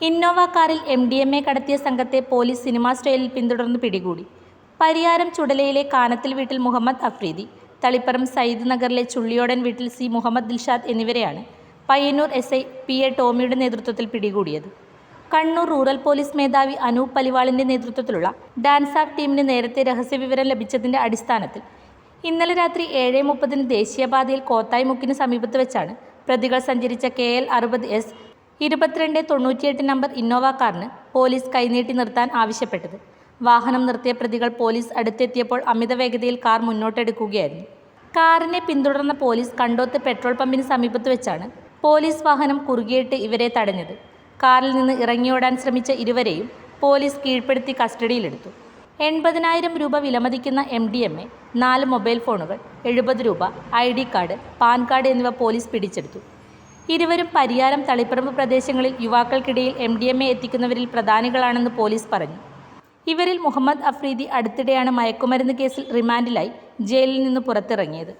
Innova കാറിൽ M D M A കടത്തിയ സംഘത്തെ പോലീസ് സിനിമാ സ്റ്റൈലിൽ പിന്തുടർന്ന് പിടികൂടി. പരിയാരം ചുടലയിലെ കാനത്തിൽ വീട്ടിൽ മുഹമ്മദ് അഫ്രീദി തളിപ്പറം സയ്യിദ് നഗറിലെ ചുള്ളിയോടൻ വീട്ടിൽ സി മുഹമ്മദ് ദിൽഷാദ് എന്നിവരെയാണ് Payyanur S I P A ടോമിയുടെ നേതൃത്വത്തിൽ പിടികൂടിയത്. കണ്ണൂർ റൂറൽ പോലീസ് മേധാവി അനൂപ് പലിവാളിന്റെ നേതൃത്വത്തിലുള്ള ഡാൻസ് ആഫ് ടീമിന് നേരത്തെ രഹസ്യവിവരം ലഭിച്ചതിന്റെ അടിസ്ഥാനത്തിൽ ഇന്നലെ രാത്രി ഏഴ് മുപ്പതിന് ദേശീയപാതയിൽ കോത്തായ്മുക്കിന് സമീപത്ത് വെച്ചാണ് പ്രതികൾ സഞ്ചരിച്ച കെ എൽ അറുപത് എസ് ഇരുപത്തിരണ്ട് തൊണ്ണൂറ്റിയെട്ട് നമ്പർ ഇന്നോവ കാറിന് പോലീസ് കൈനീട്ടി നിർത്താൻ ആവശ്യപ്പെട്ടത്. വാഹനം നിർത്തിയ പ്രതികൾ പോലീസ് അടുത്തെത്തിയപ്പോൾ അമിത വേഗതയിൽ കാർ മുന്നോട്ടെടുക്കുകയായിരുന്നു. കാറിനെ പിന്തുടർന്ന പോലീസ് കണ്ടോത്ത് പെട്രോൾ പമ്പിന് സമീപത്ത് വെച്ചാണ് പോലീസ് വാഹനം കുറുകിയിട്ട് ഇവരെ തടഞ്ഞത്. കാറിൽ നിന്ന് ഇറങ്ങിയോടാൻ ശ്രമിച്ച ഇരുവരെയും പോലീസ് കീഴ്പ്പെടുത്തി കസ്റ്റഡിയിലെടുത്തു. എൺപതിനായിരം രൂപ വിലമതിക്കുന്ന എം ഡി എം എ നാല് മൊബൈൽ ഫോണുകൾ എഴുപത് രൂപ I D card PAN card എന്നിവ പോലീസ് പിടിച്ചെടുത്തു. ഇരുവരും പരിയാരം തളിപ്പറമ്പ് പ്രദേശങ്ങളിൽ യുവാക്കൾക്കിടയിൽ എം ഡി എം എ എത്തിക്കുന്നവരിൽ പ്രധാനികളാണെന്ന് പോലീസ് പറഞ്ഞു. ഇവരിൽ മുഹമ്മദ് അഫ്രീദി അടുത്തിടെയാണ് മയക്കുമരുന്ന് കേസിൽ റിമാൻഡിലായി ജയിലിൽ നിന്ന് പുറത്തിറങ്ങിയത്.